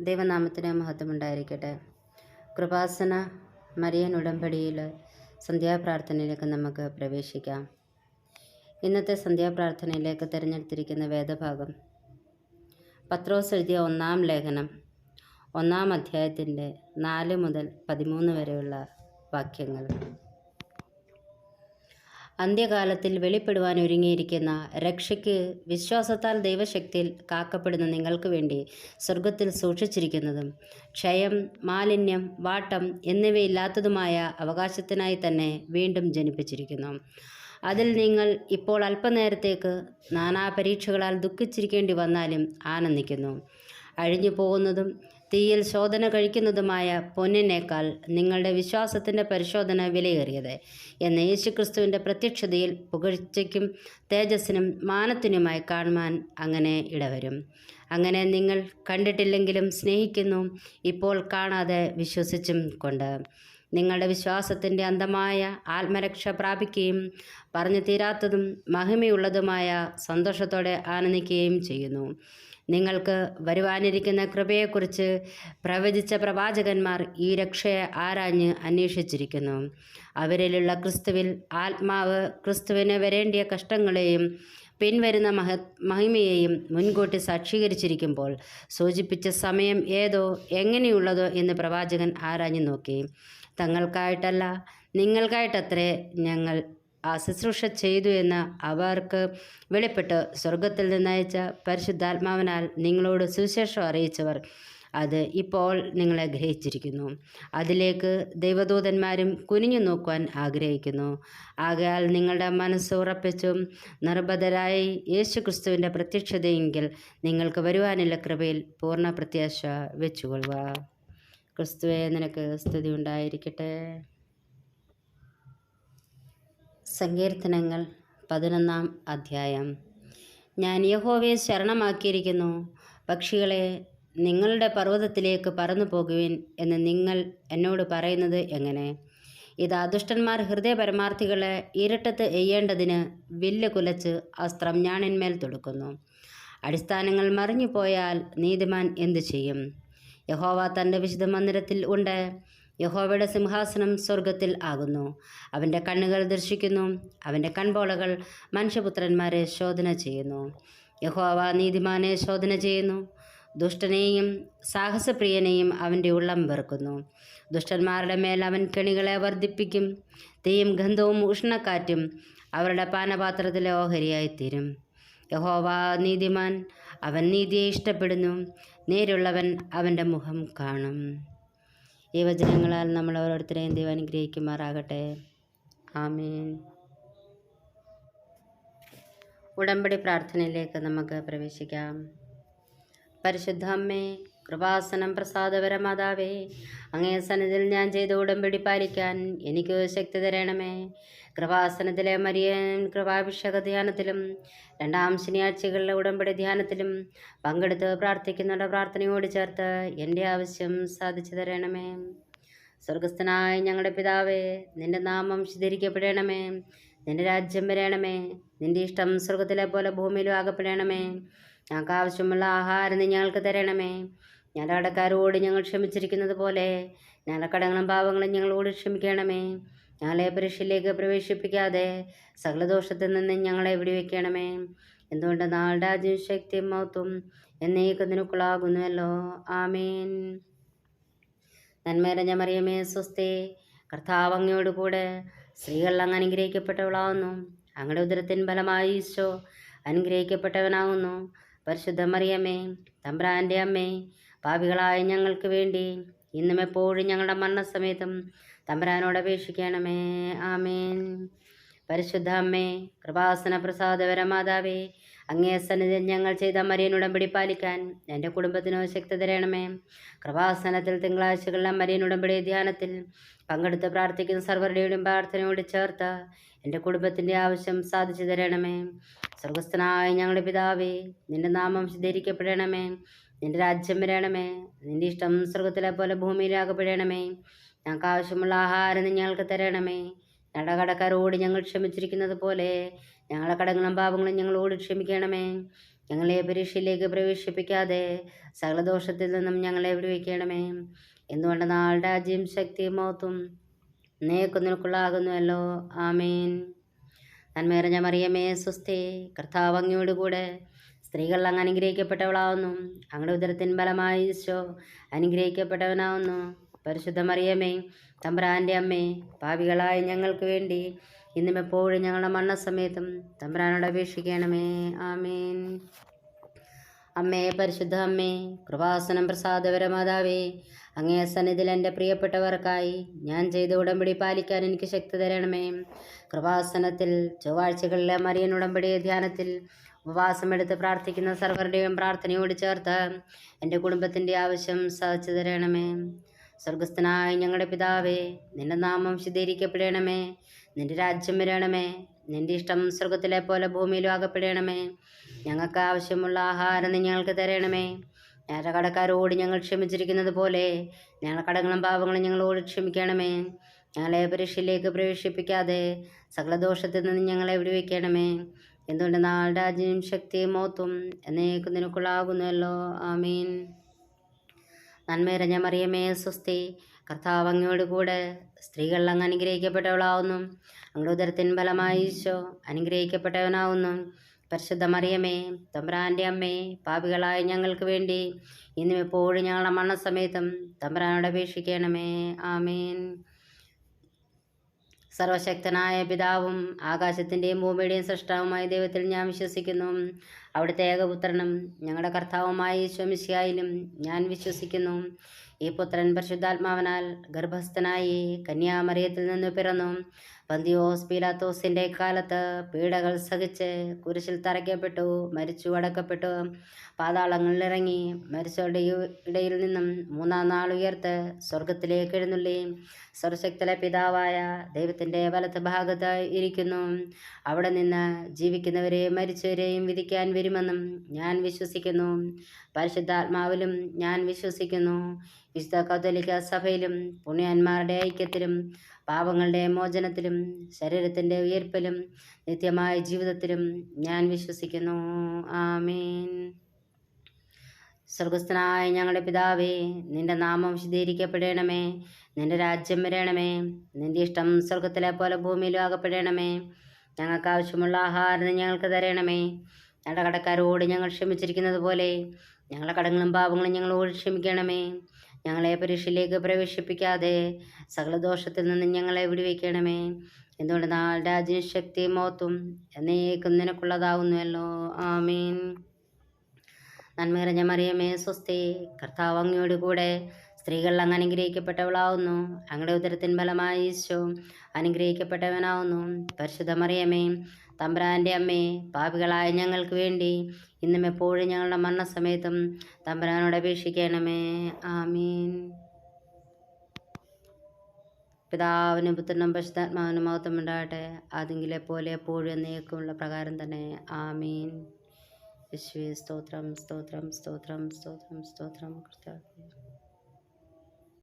ദൈവനാമത്തിന് മഹത്വമുണ്ടായിരിക്കട്ടെ. കൃപാസന മരിയൻ ഉടമ്പടിയിൽ സന്ധ്യാപ്രാർത്ഥനയിലേക്ക് നമുക്ക് പ്രവേശിക്കാം. ഇന്നത്തെ സന്ധ്യാപ്രാർത്ഥനയിലേക്ക് തിരഞ്ഞെടുത്തിരിക്കുന്ന വേദഭാഗം. പത്രോസ് എഴുതിയ ഒന്നാം ലേഖനം ഒന്നാം അധ്യായത്തിന്റെ നാല് മുതൽ പതിമൂന്ന് വരെയുള്ള വാക്യങ്ങൾ. അന്ത്യകാലത്തിൽ വെളിപ്പെടുവാൻ ഒരുങ്ങിയിരിക്കുന്ന രക്ഷയ്ക്ക് വിശ്വാസത്താൽ ദൈവശക്തിയിൽ കാക്കപ്പെടുന്ന നിങ്ങൾക്ക് വേണ്ടി സ്വർഗത്തിൽ സൂക്ഷിച്ചിരിക്കുന്നതും ക്ഷയം മാലിന്യം വാട്ടം എന്നിവയില്ലാത്തതുമായ അവകാശത്തിനായി തന്നെ വീണ്ടും ജനിപ്പിച്ചിരിക്കുന്നു. അതിൽ നിങ്ങൾ ഇപ്പോൾ അല്പനേരത്തേക്ക് നാനാ പരീക്ഷകളാൽ ദുഃഖിച്ചിരിക്കേണ്ടി വന്നാലും ആനന്ദിക്കുന്നു. അഴിഞ്ഞു പോകുന്നതും തീയിൽ ശോധന കഴിക്കുന്നതുമായ പൊന്നിനേക്കാൾ നിങ്ങളുടെ വിശ്വാസത്തിന്റെ പരിശോധന വിലയേറിയത്. എന്ന് യേശുക്രിസ്തുവിന്റെ പ്രത്യക്ഷതയിൽ പുകഴ്ചയ്ക്കും തേജസ്സിനും മാനത്തിനുമായി കാണുവാൻ അങ്ങനെ ഇടവരും. അങ്ങനെ നിങ്ങൾ കണ്ടിട്ടില്ലെങ്കിലും സ്നേഹിക്കുന്നു ഇപ്പോൾ കാണാതെ വിശ്വസിച്ചും കൊണ്ട്. നിങ്ങളുടെ വിശ്വാസത്തിന്റെ അന്തമായ ആത്മരക്ഷ പ്രാപിക്കുകയും പറഞ്ഞു തീരാത്തതും മഹിമയുള്ളതുമായ സന്തോഷത്തോടെ ആനന്ദിക്കുകയും ചെയ്യുന്നു. നിങ്ങൾക്ക് വരുവാനിരിക്കുന്ന കൃപയെക്കുറിച്ച് പ്രവചിച്ച പ്രവാചകന്മാർ ഈ രക്ഷയെ ആരാഞ്ഞ് അന്വേഷിച്ചിരിക്കുന്നു. അവരിലുള്ള ക്രിസ്തുവിൽ ആത്മാവ് ക്രിസ്തുവിന് വരേണ്ടിയ കഷ്ടങ്ങളെയും പിൻവരുന്ന മഹ മഹിമയെയും മുൻകൂട്ടി സാക്ഷീകരിച്ചിരിക്കുമ്പോൾ സൂചിപ്പിച്ച സമയം ഏതോ എങ്ങനെയുള്ളതോ എന്ന് പ്രവാചകൻ ആരാഞ്ഞു നോക്കി. തങ്ങൾക്കായിട്ടല്ല നിങ്ങൾക്കായിട്ടത്രേ ഞങ്ങൾ ആ ശുശ്രൂഷ ചെയ്തു എന്ന് അവർക്ക് വെളിപ്പെട്ട് സ്വർഗത്തിൽ നിന്നയച്ച പരിശുദ്ധാത്മാവിനാൽ നിങ്ങളോട് സുവിശേഷം അറിയിച്ചവർ അത് ഇപ്പോൾ നിങ്ങളെ ഗ്രഹിച്ചിരിക്കുന്നു. അതിലേക്ക് ദൈവദൂതന്മാരും കുനിഞ്ഞു നോക്കുവാൻ ആഗ്രഹിക്കുന്നു. ആകയാൽ നിങ്ങളുടെ മനസ്സ് ഉറപ്പിച്ചും നിർബന്ധരായി യേശു ക്രിസ്തുവിന്റെ പ്രത്യക്ഷതയെങ്കിൽ നിങ്ങൾക്ക് വരുവാനുള്ള കൃപയിൽ പൂർണ പ്രത്യാശ വെച്ചുകൊള്ളുക. ക്രിസ്തുവെ നിനക്ക് സ്തുതി ഉണ്ടായിരിക്കട്ടെ. സങ്കീർത്തനങ്ങൾ പതിനൊന്നാം അധ്യായം. ഞാൻ യഹോവയെ ശരണമാക്കിയിരിക്കുന്നു. പക്ഷികളെ നിങ്ങളുടെ പർവതത്തിലേക്ക് പറന്നു പോകുവിൻ എന്ന് നിങ്ങൾ എന്നോട് പറയുന്നത് എങ്ങനെ? ഇതാ ഹൃദയ പരമാർത്ഥികളെ ഇരട്ടത്ത് എയ്യേണ്ടതിന് വില്ല് കുലച്ച് അസ്ത്രം ഞാണിന്മേൽ തൊടുക്കുന്നു. അടിസ്ഥാനങ്ങൾ മറിഞ്ഞു പോയാൽ നീതിമാൻ എന്തു ചെയ്യും? യഹോവ തന്റെ വിശുദ്ധ മന്ദിരത്തിൽ ഉണ്ട്. യഹോവയുടെ സിംഹാസനം സ്വർഗത്തിൽ ആകുന്നു. അവന്റെ കണ്ണുകൾ ദർശിക്കുന്നു. അവന്റെ കൺപോളകൾ മനുഷ്യപുത്രന്മാരെ ശോധന ചെയ്യുന്നു. യഹോവ നീതിമാനെ ശോധന ചെയ്യുന്നു. ദുഷ്ടനെയും സാഹസപ്രിയനെയും അവന്റെ ഉള്ളം വെറുക്കുന്നു. ദുഷ്ടന്മാരുടെ മേൽ അവൻ കെണികളെ വർദ്ധിപ്പിക്കും. തീയും ഗന്ധവും ഉഷ്ണക്കാറ്റും അവരുടെ പാനപാത്രത്തിലെ ഓഹരിയായിത്തീരും. യഹോവ നീതിമാൻ അവൻ നീതിയെ ഇഷ്ടപ്പെടുന്നു. നേരുള്ളവൻ അവന്റെ മുഖം കാണും. ഈ വചനങ്ങളാൽ നമ്മൾ ഓരോരുത്തരെയും ദൈവം അനുഗ്രഹിക്കുമാറാകട്ടെ. ആമീൻ. ഉടമ്പടി പ്രാർത്ഥനയിലേക്ക് നമുക്ക് പ്രവേശിക്കാം. പരിശുദ്ധ അമ്മേ കൃപാസനം പ്രസാദപരമാതാവേ അങ്ങേ സന്നിധിയിൽ ഞാൻ ചെയ്ത ഉടമ്പടി പാലിക്കാൻ എനിക്ക് ശക്തി തരണമേ. കൃപാസനത്തിലെ മരിയൻ കൃപാഭിഷേക ധ്യാനത്തിലും രണ്ടാം ശനിയാഴ്ചകളിലെ ഉടമ്പടി ധ്യാനത്തിലും പങ്കെടുത്ത് പ്രാർത്ഥിക്കുന്നവരുടെ പ്രാർത്ഥനയോട് ചേർത്ത് എന്റെ ആവശ്യം സാധിച്ചു തരണമേ. സ്വർഗസ്ഥനായ ഞങ്ങളുടെ പിതാവേ നിന്റെ നാമം ശുദ്ധീകരിക്കപ്പെടണമേ. നിന്റെ രാജ്യം വരണമേ. നിന്റെ ഇഷ്ടം സ്വർഗത്തിലെ പോലെ ഭൂമിയിലും ആകപ്പെടണമേ. ഞങ്ങൾക്ക് ആവശ്യമുള്ള ആഹാരം നീ ഞങ്ങൾക്ക് തരണമേ. ഞങ്ങളുടെ കടക്കാരോട് ഞങ്ങൾ ക്ഷമിച്ചിരിക്കുന്നത് പോലെ ഞങ്ങളുടെ കടങ്ങളും പാവങ്ങളും ഞങ്ങളോട് ക്ഷമിക്കണമേ. ഞങ്ങളെ പരീക്ഷയിലേക്ക് പ്രവേശിപ്പിക്കാതെ സകലദോഷത്തിൽ നിന്ന് ഞങ്ങളെ വെടിവെക്കണമേ. എന്തുകൊണ്ട് നാളുടെ രാജ്യം ശക്തിയും മൗത്തും എന്നേക്ക് നിനക്കുള്ളാകുന്നുവല്ലോ ആമീൻ. നന്മേരഞ്ഞ മറിയമേ സ്വസ്തി കർത്താവങ്ങയോട് കൂടെ സ്ത്രീകൾ അങ്ങ് അനുഗ്രഹിക്കപ്പെട്ടവളാവുന്നു. അങ്ങയുടെ ഉദരത്തിൻ ഫലമായി ഈശോ അനുഗ്രഹിക്കപ്പെട്ടവനാകുന്നു പരിശുദ്ധ മറിയമ്മേ തമ്പ്രാന്റെ അമ്മേ പാപികളായ ഞങ്ങൾക്ക് വേണ്ടി ഇന്നും എപ്പോഴും ഞങ്ങളുടെ മരണസമയത്തും തമ്പരാനോട് അപേക്ഷിക്കണമേ. ആമേൻ. പരിശുദ്ധ അമ്മേ കൃപാസന പ്രസാദപര മാതാവേ അങ്ങേ സന്നിധി ഞങ്ങൾ ചെയ്ത മരിയൻ ഉടമ്പടി പാലിക്കാൻ എന്റെ കുടുംബത്തിനോ ശക്തി തരണമേ. കൃപാസനത്തിൽ തിങ്കളാഴ്ചകളിലെ മരിയൻ ഉടമ്പടി ധ്യാനത്തിൽ പങ്കെടുത്ത് പ്രാർത്ഥിക്കുന്ന സർവരുടെയും പ്രാർത്ഥനയോട് ചേർത്ത് എന്റെ കുടുംബത്തിന്റെ ആവശ്യം സാധിച്ചു തരണമേ. സ്വർഗസ്ഥനായ ഞങ്ങളുടെ പിതാവേ നിന്റെ നാമം ശുദ്ധീകരിക്കപ്പെടണമേ. നിന്റെ രാജ്യം വരണമേ. നിന്റെ ഇഷ്ടം സ്വർഗത്തിലെ പോലെ ഭൂമിയിലാകപ്പെടണമേ ഞങ്ങൾക്ക് ആവശ്യമുള്ള ആഹാരം ഞങ്ങൾക്ക് തരണമേ. ഞങ്ങളുടെ കടക്കാരോട് ഞങ്ങൾ ക്ഷമിച്ചിരിക്കുന്നത് പോലെ ഞങ്ങളുടെ കടങ്ങളും പാപങ്ങളും ഞങ്ങളോട് ക്ഷമിക്കണമേ. ഞങ്ങളെ പരീക്ഷയിലേക്ക് പ്രവേശിപ്പിക്കാതെ സകലദോഷത്തിൽ നിന്നും ഞങ്ങളെ വിടുവിക്കണമേ. എന്തുകൊണ്ട് നാളുടെ രാജ്യം ശക്തിയും മഹത്വം നേക്കുന്നിൽക്കുള്ളാകുന്നുവല്ലോ ആമീൻ. നന്മേറഞ്ഞ മറിയമേ സ്വസ്തി കർത്താവ് അങ്ങയോട് കൂടെ സ്ത്രീകൾ അങ്ങ് അനുഗ്രഹിക്കപ്പെട്ടവളാവുന്നു. അങ്ങയുടെ ഉദരത്തിൻ ബലമായി ഈശോ അനുഗ്രഹിക്കപ്പെട്ടവനാവുന്നു. പരിശുദ്ധ മറിയമേ തമ്പ്രാന്റെ അമ്മേ പാപികളായ ഞങ്ങൾക്ക് വേണ്ടി ഇന്നും എപ്പോഴും ഞങ്ങളുടെ മരണസമയത്തും തമ്പ്രാനോട് അപേക്ഷിക്കണമേ. ആമേൻ. അമ്മേ പരിശുദ്ധ അമ്മേ കൃപാസനം പ്രസാദപര മാതാവേ അങ്ങേ സന്നിധിയിൽ എന്റെ പ്രിയപ്പെട്ടവർക്കായി ഞാൻ ചെയ്ത ഉടമ്പടി പാലിക്കാൻ എനിക്ക് ശക്തി തരണമേ. കൃപാസനത്തിൽ ചൊവ്വാഴ്ചകളിലെ മറിയൻ ഉടമ്പടി ധ്യാനത്തിൽ ഉപവാസമെടുത്ത് പ്രാർത്ഥിക്കുന്ന സർവരുടെയും പ്രാർത്ഥനയോട് ചേർത്ത് എന്റെ കുടുംബത്തിന്റെ ആവശ്യം സാധിച്ചു തരണമേ. സ്വർഗസ്ഥനായ ഞങ്ങളുടെ പിതാവേ നിന്റെ നാമം ശുദ്ധീകരിക്കപ്പെടണമേ. നിന്റെ രാജ്യം വരണമേ. നിന്റെ ഇഷ്ടം സ്വർഗത്തിലെ പോലെ ഭൂമിയിലും ആകപ്പെടണമേ. ഞങ്ങൾക്ക് ആവശ്യമുള്ള ആഹാരം ഞങ്ങൾക്ക് തരണമേ. ഞങ്ങളുടെ കടക്കാരോട് ഞങ്ങൾ ക്ഷമിച്ചിരിക്കുന്നത് പോലെ ഞങ്ങളുടെ കടങ്ങളും പാപങ്ങളും ഞങ്ങളോട് ക്ഷമിക്കണമേ. ഞങ്ങളെ പരീക്ഷയിലേക്ക് പ്രവേശിപ്പിക്കാതെ സകല ദോഷത്തിൽ നിന്ന് ഞങ്ങളെ വിടുവിക്കണമേ. എന്തുകൊണ്ട് നാൾ രാജ്യം ശക്തിയും മോത്തും എന്നേക്കും നിനക്കുള്ളാകുന്നുവല്ലോ ആമീൻ. നന്മയിറഞ്ഞ മറിയമേ സ്വസ്തി കർത്താവ് അങ്ങയോട് കൂടെ. സ്ത്രീകൾ അങ്ങ് അനുഗ്രഹിക്കപ്പെട്ടവളാവുന്നു. അങ്ങയുടെ ഉദരത്തിൻ ഫലമായി ഈശോ അനുഗ്രഹിക്കപ്പെട്ടവനാവുന്നു. പരിശുദ്ധ മറിയമേ തമ്പ്രാന്റെ അമ്മേ പാപികളായ ഞങ്ങൾക്ക് വേണ്ടി ഇന്നും എപ്പോഴും ഞങ്ങളുടെ മരണസമയത്തും തമ്പ്രാനോട് അപേക്ഷിക്കണമേ. ആമേൻ. സർവശക്തനായ പിതാവും ആകാശത്തിന്റെയും ഭൂമിയുടെയും സൃഷ്ടാവുമായ ദൈവത്തിൽ ഞാൻ വിശ്വസിക്കുന്നു. അവിടുത്തെ ഏകപുത്രനും ഞങ്ങളുടെ കർത്താവുമായ ഈശ്വമിശിയായാലും ഞാൻ വിശ്വസിക്കുന്നു. ഈ പുത്രൻ പരിശുദ്ധാത്മാവനാൽ ഗർഭസ്ഥനായി കന്യാമറിയത്തിൽ നിന്ന് പിറന്നു. പന്തിയോസ് പീലാത്തോസിന്റെ കാലത്ത് പീഡകൾ സഹിച്ച് കുരിശിൽ തറയ്ക്കപ്പെട്ടു മരിച്ചു അടക്കപ്പെട്ടു. പാതാളങ്ങളിലിറങ്ങി മരിച്ചവരുടെ ഇടയിൽ നിന്നും മൂന്നാം നാൾ ഉയർത്ത് സ്വർഗത്തിലേക്ക് എഴുന്നള്ളി. സർവശക്തലെ പിതാവായ ദൈവത്തിന്റെ വലത്ത് ഭാഗത്ത് ഇരിക്കുന്നു. അവിടെ നിന്ന് ജീവിക്കുന്നവരെയും മരിച്ചവരെയും വിധിക്കാൻ വരുമെന്നും ഞാൻ വിശ്വസിക്കുന്നു. പരിശുദ്ധാത്മാവിലും ഞാൻ വിശ്വസിക്കുന്നു. വിശുദ്ധ കത്തോലിക്ക സഭയിലും പുണ്യന്മാരുടെ ഐക്യത്തിലും പാപങ്ങളുടെ മോചനത്തിലും ശരീരത്തിന്റെ ഉയർപ്പിലും നിത്യമായ ജീവിതത്തിലും ഞാൻ വിശ്വസിക്കുന്നു. ആമീൻ. സ്വർഗസ്ഥനായ ഞങ്ങളുടെ പിതാവേ നിന്റെ നാമം വിശദീകരിക്കപ്പെടണമേ നിന്റെ രാജ്യം വരണമേ. നിന്റെ ഇഷ്ടം സ്വർഗത്തിലെ പോലെ ഭൂമിയിലും ആകപ്പെടണമേ. ഞങ്ങൾക്ക് ആവശ്യമുള്ള ആഹാരം ഞങ്ങൾക്ക് തരണമേ. ഞങ്ങളുടെ കടക്കാരോട് ഞങ്ങൾ ക്ഷമിച്ചിരിക്കുന്നത് പോലെ ഞങ്ങളുടെ കടങ്ങളും പാപങ്ങളും ഞങ്ങളോട് ക്ഷമിക്കണമേ. ഞങ്ങളെ പരീക്ഷയിലേക്ക് പ്രവേശിപ്പിക്കാതെ സകല ദോഷത്തിൽ നിന്ന് ഞങ്ങളെ വിടുവിക്കണമേ. എന്തുകൊണ്ട് നാൾ രാജ്യം ശക്തി മോത്തും എന്നേക്കും നിനക്കുള്ളതാവുന്നുവല്ലോ. ആമീൻ. നന്മയിറഞ്ഞ മറിയമേ സ്വസ്തി. കർത്താവ് അങ്ങയോട് കൂടെ സ്ത്രീകൾ അങ്ങ് അനുഗ്രഹിക്കപ്പെട്ടവളാവുന്നു. അങ്ങയുടെ ഉദരത്തിൻ ഫലമായി ഈശോ അനുഗ്രഹിക്കപ്പെട്ടവനാവുന്നു. പരിശുദ്ധ മറിയമേ തമ്പുരാന്റെ അമ്മേ പാപികളായ ഞങ്ങൾക്ക് വേണ്ടി ഇന്നും എപ്പോഴും ഞങ്ങളുടെ മരണസമയത്തും തമ്പുരാനോട് അപേക്ഷിക്കണമേ. ആമീൻ. പിതാവിനും പുത്രനും പരിശുദ്ധാത്മാവിനും മഹത്വം ഉണ്ടാകട്ടെ. അതെങ്കിലെ പോലെ എപ്പോഴും എന്നേക്കുമുള്ള പ്രകാരം തന്നെ. ആമീൻ. വിശ്വേ സ്തോത്രം സ്തോത്രം സ്തോത്രം സ്തോത്രം സ്തോത്രം. കർത്താവേ.